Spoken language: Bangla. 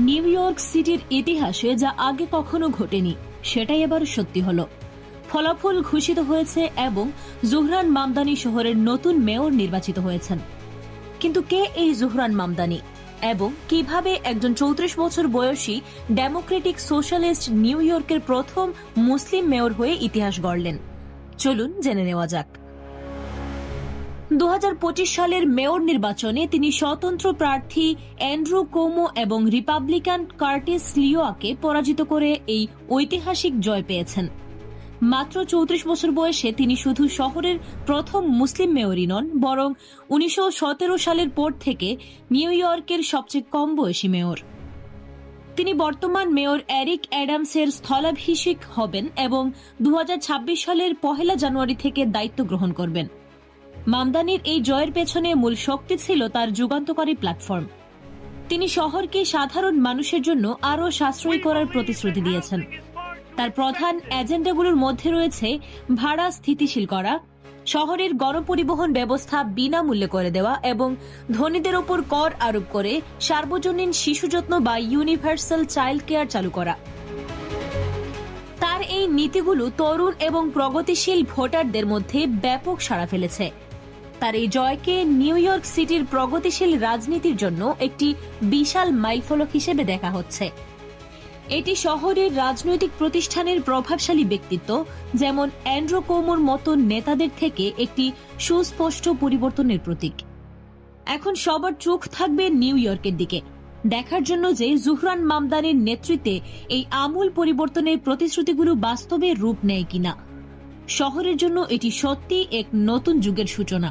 নিউ ইয়র্ক সিটির ইতিহাসে যা আগে কখনো ঘটেনি, সেটাই এবার সত্যি হলো। ফলাফল ঘোষিত হয়েছে এবং জুহরান মামদানি শহরের নতুন মেয়র নির্বাচিত হয়েছেন। কিন্তু কে এই জুহরান মামদানি এবং কীভাবে একজন চৌত্রিশ বছর বয়সী ডেমোক্রেটিক সোশ্যালিস্ট নিউ ইয়র্কের প্রথম মুসলিম মেয়র হয়ে ইতিহাস গড়লেন? চলুন জেনে নেওয়া যাক। দু হাজার পঁচিশ সালের মেয়র নির্বাচনে তিনি স্বতন্ত্র প্রার্থী অ্যান্ড্রু কোমো এবং রিপাবলিকান কার্টিস লিওয়াকে পরাজিত করে এই ঐতিহাসিক জয় পেয়েছেন। মাত্র চৌত্রিশ বছর বয়সে তিনি শুধু শহরের প্রথম মুসলিম মেয়রই নন, বরং উনিশশো সতেরো সালের পর থেকে নিউ ইয়র্কের সবচেয়ে কম বয়সী মেয়র। তিনি বর্তমান মেয়র এরিক অ্যাডামসের স্থলাভিষেক হবেন এবং দু হাজার ছাব্বিশ সালের পহেলা জানুয়ারি থেকে দায়িত্ব গ্রহণ করবেন। মামদানির এই জয়ের পেছনে মূল শক্তি ছিল তার যুগান্তকারী প্ল্যাটফর্ম। তিনি শহরকে সাধারণ মানুষের জন্য আরও সাশ্রয়ী করার প্রতিশ্রুতি দিয়েছেন। তার প্রধান এজেন্ডাগুলোর মধ্যে রয়েছে ভাড়া স্থিতিশীল করা, শহরের গণপরিবহন ব্যবস্থা বিনামূল্যে করে দেওয়া এবং ধনীদের ওপর কর আরোপ করে সার্বজনীন শিশু যত্ন বা ইউনিভার্সাল চাইল্ড কেয়ার চালু করা। তার এই নীতিগুলো তরুণ এবং প্রগতিশীল ভোটারদের মধ্যে ব্যাপক সাড়া ফেলেছে। তার এই জয়কে নিউ ইয়র্ক সিটির প্রগতিশীল রাজনীতির জন্য একটি বিশাল মাইলফলক হিসেবে দেখা হচ্ছে। এটি শহরের রাজনৈতিক প্রতিষ্ঠানের প্রভাবশালী ব্যক্তিত্ব, যেমন অ্যান্ড্রো কোমোর মতো নেতাদের থেকে একটি সুস্পষ্ট পরিবর্তনের প্রতীক। এখন সবার চোখ থাকবে নিউ ইয়র্কের দিকে। দেখার জন্য যে জুহরান মামদানের নেতৃত্বে এই আমূল পরিবর্তনের প্রতিশ্রুতিগুলো বাস্তবে রূপ নেয় কিনা। শহরের জন্য এটি সত্যি এক নতুন যুগের সূচনা।